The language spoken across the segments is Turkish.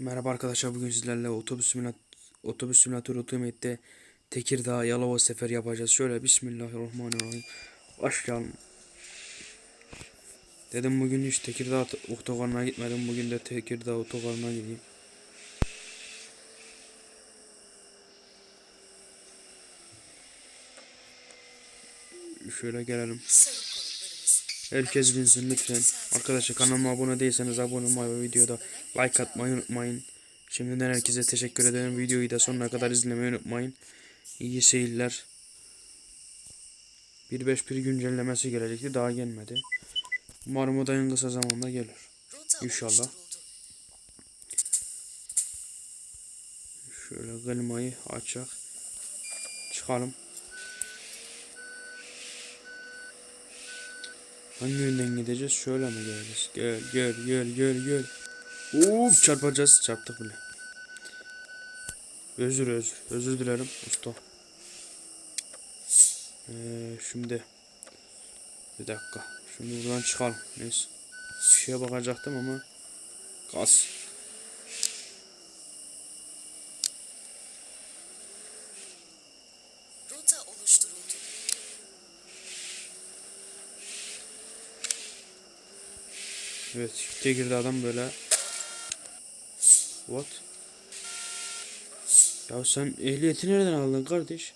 Merhaba arkadaşlar bugün sizlerle otobüs simülat otobüs simülatörü Ultimate'de Tekirdağ Yalova sefer yapacağız. Şöyle Bismillahirrahmanirrahim. Başlayalım. Dedim bugün hiç Tekirdağ otogarına gitmedim. Bugün de Tekirdağ otogarına gideyim. Şöyle gelelim. Herkes binsin lütfen. Arkadaşlar kanalıma abone değilseniz abone olmayı ve videoda like atmayı unutmayın. Şimdiden herkese teşekkür ederim. Videoyu da sonuna kadar izlemeyi unutmayın. İyi seyirler. 1.5.1 güncellemesi gelecekti. Daha gelmedi. Umarım o da kısa zamanda gelir. İnşallah. Şöyle klimayı açak. Çıkalım. Hangi yönden gideceğiz? Şöyle mi geleceğiz? Gel gel gel gel gel. Uf çarpacağız. Çarptık bile. Özür özür. Özür dilerim usta. Ee, şimdi bir dakika. Şimdi buradan çıkalım. Neyse. Bir şeye bakacaktım ama gaz. Evet. Tekirdağ'dan böyle. What? Ya sen ehliyeti nereden aldın kardeş?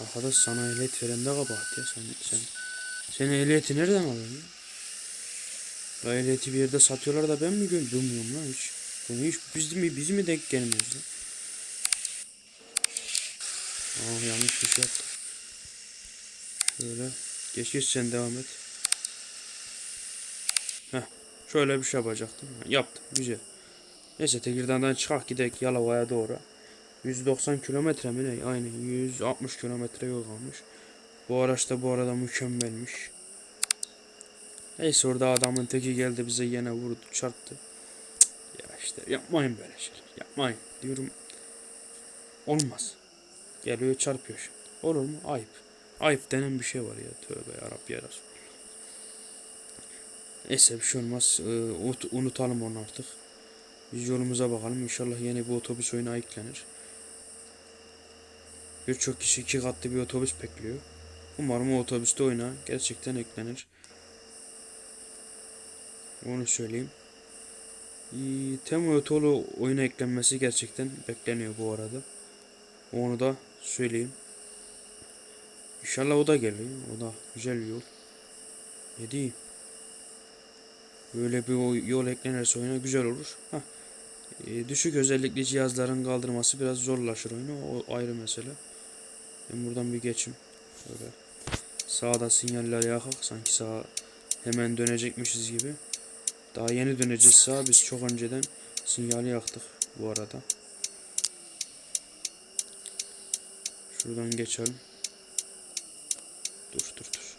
Arkadaş sana ehliyet veren de kabahat ya sen sen sen ehliyeti nereden aldın ya? La ehliyeti bir yerde satıyorlar da ben mi gö- bilmiyorum lan hiç. Bunu hiç biz mi biz mi denk gelmiyoruz lan? Aa yanlış bir şey yaptım. Şöyle geç geç sen devam et. Heh şöyle bir şey yapacaktım. Yaptım güzel. Neyse Tekirdağ'dan çıkak gidek Yalova'ya doğru. 190 kilometre mi ne? Aynen 160 kilometre yol kalmış. Bu araç da bu arada mükemmelmiş. Neyse orada adamın teki geldi bize yine vurdu çarptı. Ya işte yapmayın böyle şeyler. Yapmayın diyorum. Olmaz. Geliyor çarpıyor. Olur mu? Ayıp. Ayıp denen bir şey var ya. Tövbe yarabbi ya Resul. Neyse bir şey olmaz. Ee, unut- unutalım onu artık. Biz yolumuza bakalım. İnşallah yeni bir otobüs oyuna eklenir. Birçok kişi iki katlı bir otobüs bekliyor. Umarım o otobüste oyuna gerçekten eklenir. Onu söyleyeyim. Ee, Temu Yotolu oyuna eklenmesi gerçekten bekleniyor bu arada. Onu da söyleyeyim. İnşallah o da geliyor. O da güzel bir yol. Ne diyeyim? Böyle bir yol eklenirse oyuna güzel olur. Hah. Ee, düşük özellikli cihazların kaldırması biraz zorlaşır oyunu. O ayrı mesele. Ben buradan bir geçim. Şöyle. Sağda sinyaller yakak. Sanki sağa hemen dönecekmişiz gibi. Daha yeni döneceğiz sağa. Biz çok önceden sinyali yaktık bu arada. Şuradan geçelim. Dur dur dur.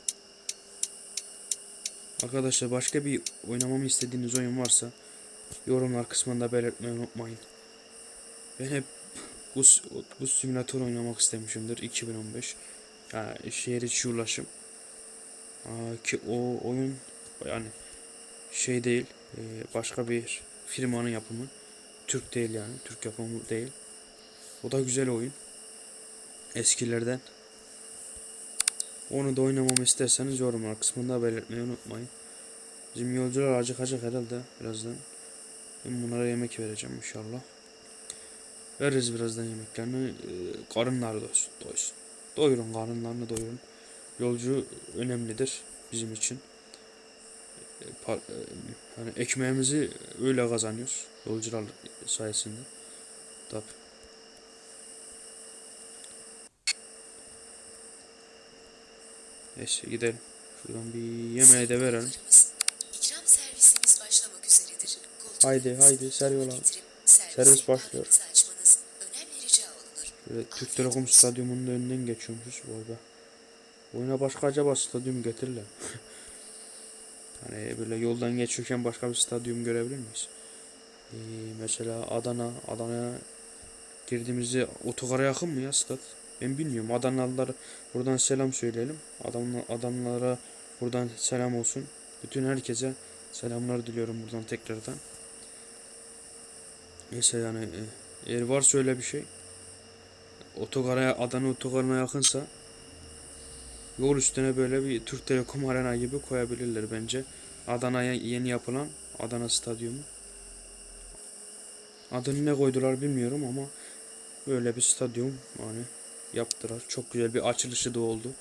Arkadaşlar başka bir oynamamı istediğiniz oyun varsa yorumlar kısmında belirtmeyi unutmayın. Ben hep bu, bu simülatör oynamak istemişimdir 2015. Yani şehir içi ulaşım. Ki o oyun yani şey değil e, başka bir firmanın yapımı. Türk değil yani. Türk yapımı değil. O da güzel oyun. Eskilerden. Onu da oynamamı isterseniz yorumlar kısmında belirtmeyi unutmayın. Bizim yolcular acıkacak herhalde birazdan. Ben bunlara yemek vereceğim inşallah. Veririz birazdan yemeklerini. Ee, karınları doysun, doysun. Doyurun karınlarını doyurun. Yolcu önemlidir bizim için. Ee, par- e, hani ekmeğimizi öyle kazanıyoruz. Yolcular sayesinde. Tabii. Neyse gidelim. Şuradan bir yemeği de verelim. İkram servisimiz başlamak üzeredir. Koltuk Haydi haydi ser yola. getirim. Servis başlıyor. Şöyle Türk Telekom stadyumunun önünden geçiyormuşuz bu arada. Oyuna başka acaba stadyum getirirler. hani böyle yoldan geçiyorken başka bir stadyum görebilir miyiz? Ee, mesela Adana, Adana'ya girdiğimizde otogara yakın mı ya stat? Ben bilmiyorum. Adanalılara buradan selam söyleyelim. Adamla, adamlara buradan selam olsun. Bütün herkese selamlar diliyorum buradan tekrardan. Neyse yani e, eğer varsa öyle bir şey otogara Adana otogarına yakınsa yol üstüne böyle bir Türk Telekom Arena gibi koyabilirler bence. Adana'ya yeni yapılan Adana Stadyumu. Adını ne koydular bilmiyorum ama böyle bir stadyum yani yaptılar. Çok güzel bir açılışı da oldu.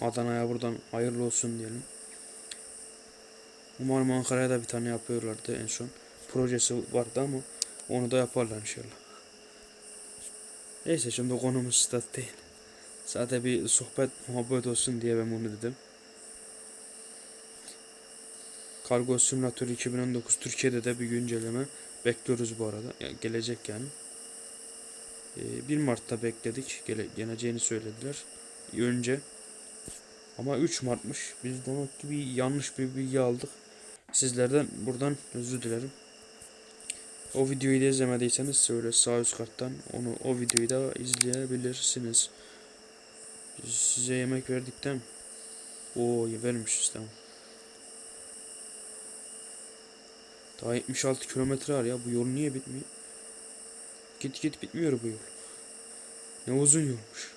Adana'ya buradan hayırlı olsun diyelim. Umarım Ankara'ya da bir tane yapıyorlardı en son. Projesi vardı ama onu da yaparlar inşallah. Neyse şimdi konumuz stat değil. Zaten bir sohbet muhabbet olsun diye ben bunu dedim. Kargo Simulator 2019 Türkiye'de de bir güncelleme bekliyoruz bu arada. Yani gelecek yani. Ee, 1 Mart'ta bekledik. Gele, geleceğini söylediler. Önce. Ama 3 Mart'mış. Biz demek ki bir yanlış bir bilgi aldık. Sizlerden buradan özür dilerim. O videoyu da izlemediyseniz şöyle sağ üst karttan onu o videoyu da izleyebilirsiniz. Size yemek verdikten o vermişiz tamam. Daha 76 kilometre var ya bu yol niye bitmiyor? Git git bitmiyor bu yol. Ne uzun yolmuş.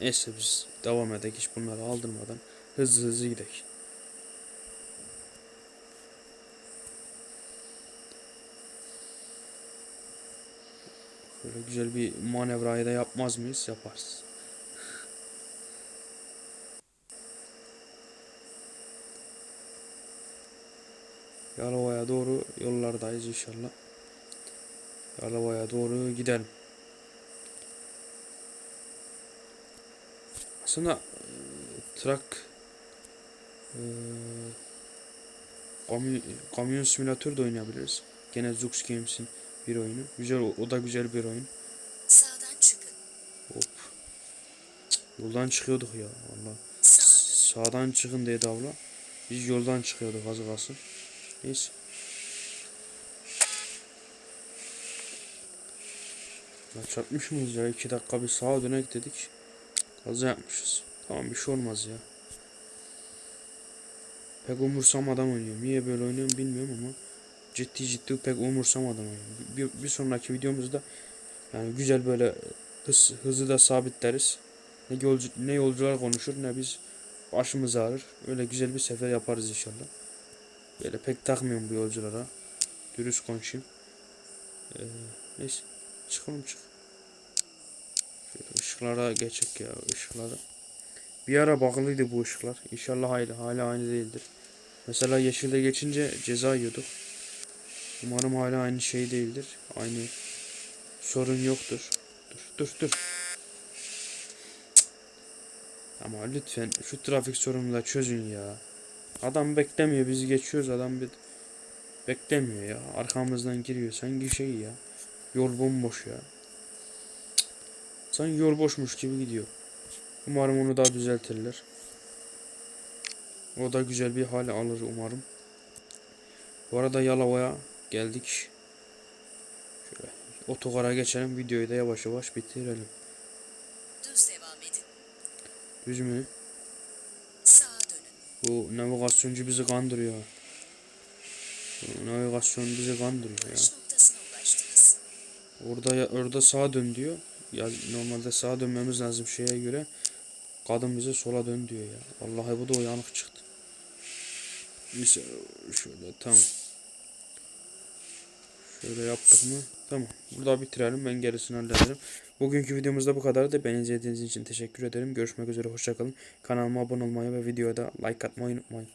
Neyse biz devam edek hiç bunları aldırmadan hızlı hızlı gidek. Böyle güzel bir manevrayı da yapmaz mıyız? Yaparız. Yalova'ya doğru yollardayız inşallah. Yalova'ya doğru gidelim. Aslında e, trak e, kamyon, kamyon simülatör de oynayabiliriz. Gene Zux Games'in bir oyunu. Güzel o, da güzel bir oyun. Sağdan çıkın. Hop. Cık, Yoldan çıkıyorduk ya valla. Sağa dönün. Sağdan çıkın dedi abla. Biz yoldan çıkıyorduk az kalsın. Neyse. Ya çarpmış mıyız ya? iki dakika bir sağa dönek dedik. Kaza yapmışız. Tamam bir şey olmaz ya. Pek umursamadan oynuyorum. Niye böyle oynuyorum bilmiyorum ama ciddi ciddi pek umursamadan oynuyorum. Bir, bir sonraki videomuzda yani güzel böyle hız, hızı da sabitleriz. Ne, yolcu, ne yolcular konuşur ne biz başımız ağrır. Öyle güzel bir sefer yaparız inşallah. Böyle pek takmıyorum bu yolculara. Dürüst konuşayım. Ee, neyse. Çıkalım çık. Şöyle ışıklara geçek ya ışıklara. Bir ara bakılıydı bu ışıklar. İnşallah hala, hala aynı değildir. Mesela yeşilde geçince ceza yiyorduk. Umarım hala aynı şey değildir. Aynı sorun yoktur. Dur dur dur. Ama lütfen şu trafik sorununu da çözün ya. Adam beklemiyor biz geçiyoruz adam bir beklemiyor ya. Arkamızdan giriyor sanki şey ya. Yol bomboş ya. Cık. Sanki yol boşmuş gibi gidiyor. Umarım onu daha düzeltirler. O da güzel bir hale alır umarım. Bu arada Yalova'ya geldik. Şöyle otogara geçelim. Videoyu da yavaş yavaş bitirelim. Düz devam edin. Düz mü? Bu navigasyoncu bizi kandırıyor. Bu navigasyon bizi kandırıyor ya. Orada ya orada sağa dön diyor. Ya normalde sağa dönmemiz lazım şeye göre. Kadın bize sola dön diyor ya. Vallahi bu da uyanık çıktı. Neyse şöyle tamam. Şöyle yaptık mı? Tamam. Burada bitirelim. Ben gerisini hallederim. Bugünkü videomuzda bu kadardı. Beni izlediğiniz için teşekkür ederim. Görüşmek üzere. Hoşçakalın. Kanalıma abone olmayı ve videoda like atmayı unutmayın.